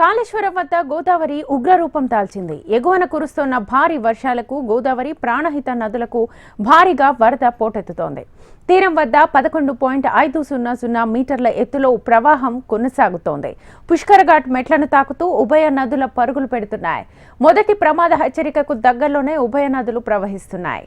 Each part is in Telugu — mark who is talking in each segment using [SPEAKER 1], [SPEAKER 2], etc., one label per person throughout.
[SPEAKER 1] కాళేశ్వరం వద్ద గోదావరి ఉగ్రరూపం దాల్చింది. ఎగువన కురుస్తున్న భారీ వర్షాలకు గోదావరి ప్రాణహిత నదులకు భారీగా వరద పోటెత్తుతోంది. తీరం వద్ద పదకొండు పాయింట్ ఐదు సున్నా సున్నా మీటర్ల ఎత్తులో ప్రవాహం కొనసాగుతోంది. పుష్కరఘాట్ మెట్లను తాకుతూ ఉభయ నదుల పరుగులు పెడుతున్నాయి. మొదటి ప్రమాద హెచ్చరికకు దగ్గరలోనే ఉభయ నదులు ప్రవహిస్తున్నాయి.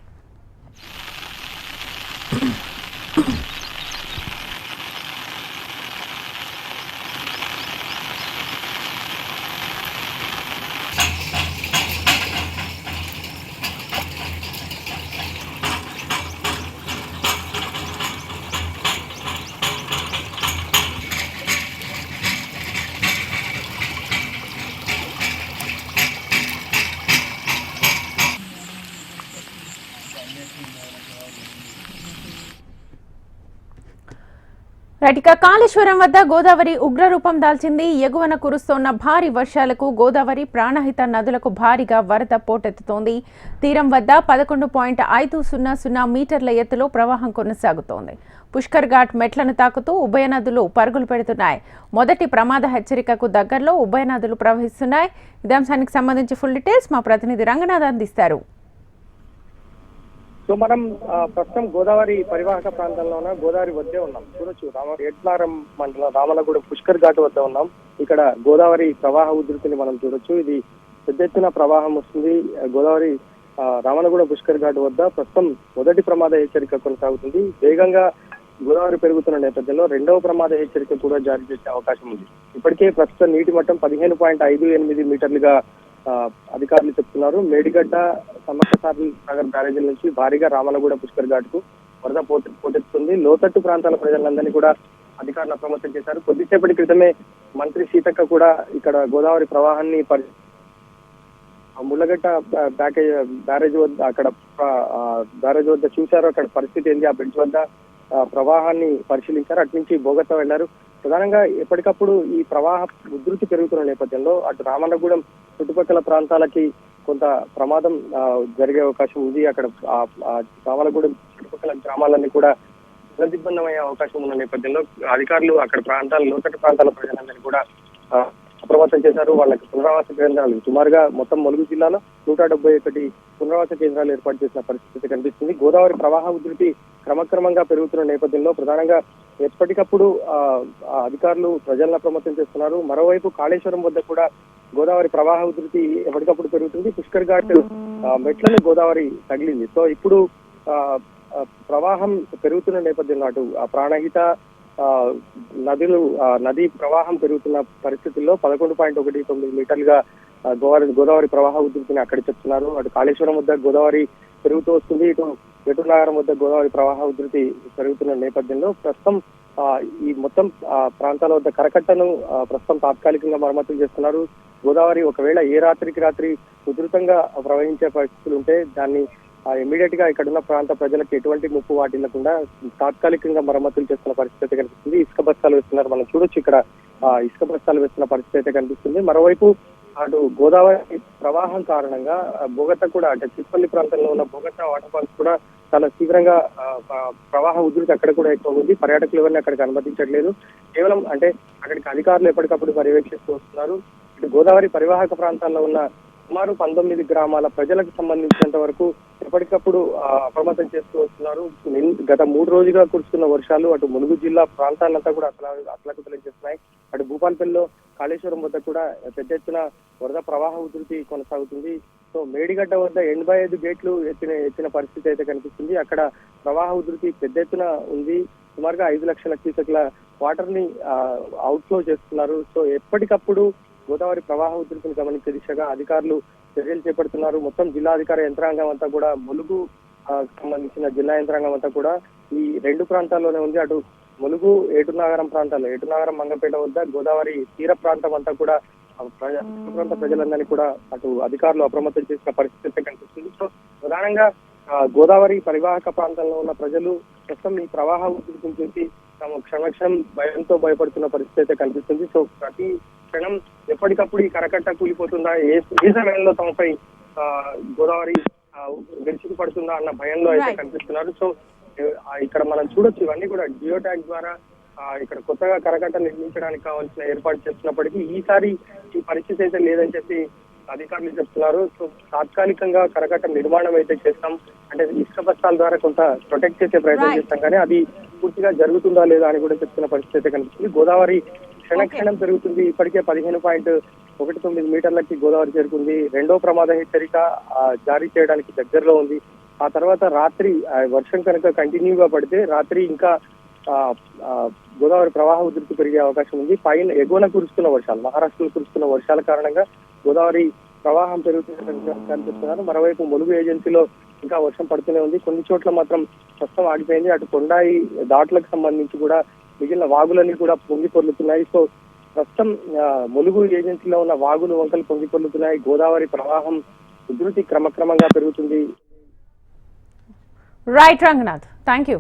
[SPEAKER 1] రైట్ కాళేశ్వరం వద్ద గోదావరి ఉగ్రరూపం దాల్చింది. ఎగువన కురుస్తోన్న భారీ వర్షాలకు గోదావరి ప్రాణహిత నదులకు భారీగా వరద పోటెత్తుతోంది. తీరం వద్ద పదకొండు పాయింట్ ఐదు సున్నా సున్నా మీటర్ల ఎత్తులో ప్రవాహం కొనసాగుతోంది. పుష్కర్ ఘాట్ మెట్లను తాకుతూ ఉభయ నదులు పరుగులు పెడుతున్నాయి. మొదటి ప్రమాద హెచ్చరికకు దగ్గరలో ఉభయ నదులు ప్రవహిస్తున్నాయి. ఇదంశానికి సంబంధించి ఫుల్ డీటెయిల్స్ మా ప్రతినిధి రంగనాథ్ అందిస్తారు.
[SPEAKER 2] సో మనం ఆ, ప్రస్తుతం గోదావరి పరివాహక ప్రాంతంలో ఉన్న గోదావరి వద్దే ఉన్నాం. చూడొచ్చు రామ ఎట్లారం మండలం రామలగూడ పుష్కర్ ఘాట్ వద్ద ఉన్నాం. ఇక్కడ గోదావరి ప్రవాహ ఉధృతిని మనం చూడొచ్చు. ఇది పెద్ద ఎత్తున ప్రవాహం వస్తుంది. గోదావరి ఆ, పుష్కర్ ఘాట్ వద్ద ప్రస్తుతం మొదటి ప్రమాద హెచ్చరిక కొనసాగుతుంది. వేగంగా గోదావరి పెరుగుతున్న నేపథ్యంలో రెండవ ప్రమాద హెచ్చరిక కూడా జారీ చేసే అవకాశం ఉంది. ఇప్పటికే ప్రస్తుతం నీటి మట్టం పదిహేను పాయింట్ ఐదు ఎనిమిది మీటర్లుగా అధికారులు చెప్తున్నారు. మేడిగడ్డ సమక్కసారి నగర్ బ్యారేజీల నుంచి భారీగా రామలగూడ పుష్కర్ ఘాట్కు వరద పోటెత్తుంది లోతట్టు ప్రాంతాల ప్రజలందరినీ కూడా అధికారులు అప్రమత్తం చేశారు. కొద్దిసేపటి క్రితమే మంత్రి సీతక్క కూడా ఇక్కడ గోదావరి ప్రవాహాన్ని పరి ఆ ముళ్ళగట్ట బ్యాకేజ్ బ్యారేజ్ వద్ద అక్కడ బ్యారేజ్ వద్ద చూశారు. అక్కడ పరిస్థితి ఏంది? ఆ బ్రిడ్జ్ వద్ద ఆ, ప్రవాహాన్ని పరిశీలించారు. అటు నుంచి బోగత వెళ్ళారు ప్రధానంగా ఎప్పటికప్పుడు ఈ ప్రవాహ ఉధృతి పెరుగుతున్న నేపథ్యంలో అటు రామన్నగూడెం చుట్టుపక్కల ప్రాంతాలకి కొంత ప్రమాదం జరిగే అవకాశం ఉంది. అక్కడ రామన్నగూడెం చుట్టుపక్కల గ్రామాలన్నీ కూడా జలదిగ్బంధమయ్యే అవకాశం ఉన్న నేపథ్యంలో అధికారులు అక్కడ ప్రాంతాల లోతట్టు ప్రాంతాల ప్రజలందరినీ కూడా అప్రమత్తం చేశారు. వాళ్ళకి పునరావాస కేంద్రాలు సుమారుగా మొత్తం ములుగు జిల్లాలో నూట డెబ్బై ఒకటి పునరావాస కేంద్రాలు ఏర్పాటు చేసిన పరిస్థితి కనిపిస్తుంది. గోదావరి ప్రవాహ ఉధృతి క్రమక్రమంగా పెరుగుతున్న నేపథ్యంలో ప్రధానంగా ఎప్పటికప్పుడు ఆ, అధికారులు ప్రజలను అప్రమత్తం చేస్తున్నారు. మరోవైపు కాళేశ్వరం వద్ద కూడా గోదావరి ప్రవాహ ఉధృతి ఎప్పటికప్పుడు పెరుగుతుంది. పుష్కర్ ఘాట్ ఆ, మెట్లను గోదావరి తగిలింది. సో ఇప్పుడు ఆ, ప్రవాహం పెరుగుతున్న నేపథ్యంలో అటు ఆ ప్రాణహిత ఆ, నదులు ఆ, నదీ ప్రవాహం పెరుగుతున్న పరిస్థితుల్లో పదకొండు పాయింట్ ఒకటి తొమ్మిది మీటర్లుగా గోదావరి గోదావరి ప్రవాహ ఉధృతిని అక్కడ చెప్తున్నారు అటు కాళేశ్వరం వద్ద గోదావరి పెరుగుతూ వస్తుంది. ఇటు ఎటు నగరం వద్ద గోదావరి ప్రవాహ ఉధృతి పెరుగుతున్న నేపథ్యంలో ప్రస్తుతం ఆ, ఈ మొత్తం ఆ, ప్రాంతాల వద్ద కరకట్టను ప్రస్తుతం తాత్కాలికంగా మరమ్మతులు చేస్తున్నారు. గోదావరి ఒకవేళ ఏ రాత్రికి రాత్రి ఉధృతంగా ప్రవహించే పరిస్థితులు ఉంటే దాన్ని ఇమీడియట్గా ఇక్కడ ఉన్న ప్రాంత ప్రజలకు ఎటువంటి ముప్పు వాటిల్లకుండా తాత్కాలికంగా మరమ్మతులు చేస్తున్న పరిస్థితి అయితే కనిపిస్తుంది. ఇసుక బస్తాలు వేస్తున్నారు. మనం చూడొచ్చు ఇక్కడ ఇసుక బస్తాలు వేస్తున్న పరిస్థితి అయితే కనిపిస్తుంది. మరోవైపు అటు గోదావరి ప్రవాహం కారణంగా ఆ, బొగత కూడా అంటే చిప్పల్లి ప్రాంతంలో ఉన్న బొగత వాటర్ ఫాల్స్ కూడా చాలా తీవ్రంగా ప్రవాహ ఉధృతి అక్కడ కూడా ఎక్కువ ఉంది. పర్యాటకులు ఎవరిని అక్కడికి అనుమతించట్లేదు. కేవలం అంటే అక్కడికి అధికారులు ఎప్పటికప్పుడు పర్యవేక్షిస్తూ వస్తున్నారు. ఇటు గోదావరి పరివాహక ప్రాంతాల్లో ఉన్న సుమారు పంతొమ్మిది గ్రామాల ప్రజలకు సంబంధించినంత వరకు ఎప్పటికప్పుడు అప్రమత్తం చేస్తూ వస్తున్నారు. గత మూడు రోజులుగా కురుస్తున్న వర్షాలు అటు ములుగు జిల్లా ప్రాంతాలంతా కూడా అసలు అతలకుతలం చేస్తున్నాయి. అటు భూపాలపల్లిలో కాళేశ్వరం వద్ద కూడా పెద్ద ఎత్తున వరద ప్రవాహ ఉధృతి కొనసాగుతుంది. సో మేడిగడ్డ వద్ద ఎనభై ఐదు గేట్లు ఎత్తిన ఎత్తిన పరిస్థితి అయితే కనిపిస్తుంది. అక్కడ ప్రవాహ ఉధృతి పెద్ద ఎత్తున ఉంది. సుమారుగా ఐదు లక్షల క్యూసెక్ల వాటర్ని అవుట్ఫ్లో చేస్తున్నారు. సో ఎప్పటికప్పుడు గోదావరి ప్రవాహ ఉధృతిని గమనించే దిశగా అధికారులు చర్యలు చేపడుతున్నారు. మొత్తం జిల్లా అధికార యంత్రాంగం అంతా కూడా ములుగు సంబంధించిన జిల్లా యంత్రాంగం అంతా కూడా ఈ రెండు ప్రాంతాల్లోనే ఉంది. అటు ములుగు ఏటునాగరం ప్రాంతాల్లో ఏటునాగరం మంగపేట వద్ద గోదావరి తీర ప్రాంతం అంతా కూడా ప్రాంత ప్రజలందరినీ కూడా అటు అధికారులు అప్రమత్తం చేసిన పరిస్థితి అయితే కనిపిస్తుంది. సో ప్రధానంగా గోదావరి పరివాహక ప్రాంతంలో ఉన్న ప్రజలు ప్రస్తుతం ఈ ప్రవాహ ఉధృతిని చూసి తమ క్షణక్షణం భయంతో భయపడుతున్న పరిస్థితి అయితే కనిపిస్తుంది. సో ప్రతి క్షణం ఎప్పటికప్పుడు ఈ కరకట్ట కూలిపోతుందా? ఏ ఏ సమయంలో తమపై ఆ, గోదావరి విరుచుకు పడుతుందా అన్న భయంలో అయితే. కనిపిస్తున్నారు. సో ఇక్కడ మనం చూడొచ్చు ఇవన్నీ కూడా జియో ట్యాగ్ ద్వారా ఆ, ఇక్కడ కొత్తగా కరకట్ట నిర్మించడానికి కావాల్సిన ఏర్పాటు చేస్తున్నప్పటికీ ఈసారి ఈ పరిస్థితి అయితే లేదని చెప్పి అధికారులు చెప్తున్నారు. సో తాత్కాలికంగా కరకట్ట నిర్మాణం అయితే చేస్తాం. అంటే ఇసుక బస్తాల ద్వారా కొంత ప్రొటెక్ట్ చేసే ప్రయత్నం. చేస్తాం కానీ అది పూర్తిగా జరుగుతుందా లేదా అని కూడా చెప్తున్న పరిస్థితి అయితే కనిపిస్తుంది. గోదావరి క్షణక్షణం పెరుగుతుంది. ఇప్పటికే పదిహేను పాయింట్ ఒకటి తొమ్మిది మీటర్లకి గోదావరి చేరుకుంది. రెండో ప్రమాద హెచ్చరిక జారీ చేయడానికి దగ్గరలో ఉంది. ఆ తర్వాత రాత్రి ఆ, వర్షం కనుక కంటిన్యూగా పడితే రాత్రి ఇంకా ఆ, గోదావరి ప్రవాహ ఉధృతి పెరిగే అవకాశం ఉంది. పైన ఎగువన కురుస్తున్న వర్షాలు మహారాష్ట్రలో కురుస్తున్న వర్షాల కారణంగా గోదావరి ప్రవాహం పెరుగుతున్నట్టు కనిపిస్తున్నారు. మరోవైపు ములుగు ఏజెన్సీలో ఇంకా వర్షం పడుతూనే ఉంది. కొన్ని చోట్ల మాత్రం ప్రస్తుతం ఆగిపోయింది. అటు కొండాయి దాట్లకు సంబంధించి కూడా మిగిలిన వాగులన్నీ కూడా పొంగి పొర్లుతున్నాయి. సో ప్రస్తుతం ములుగు ఏజెన్సీలో ఉన్న వాగులు వంకలు పొంగి పొర్లుతున్నాయి. గోదావరి ప్రవాహం ఉధృతి క్రమక్రమంగా పెరుగుతుంది.
[SPEAKER 1] Right Ranganath thank you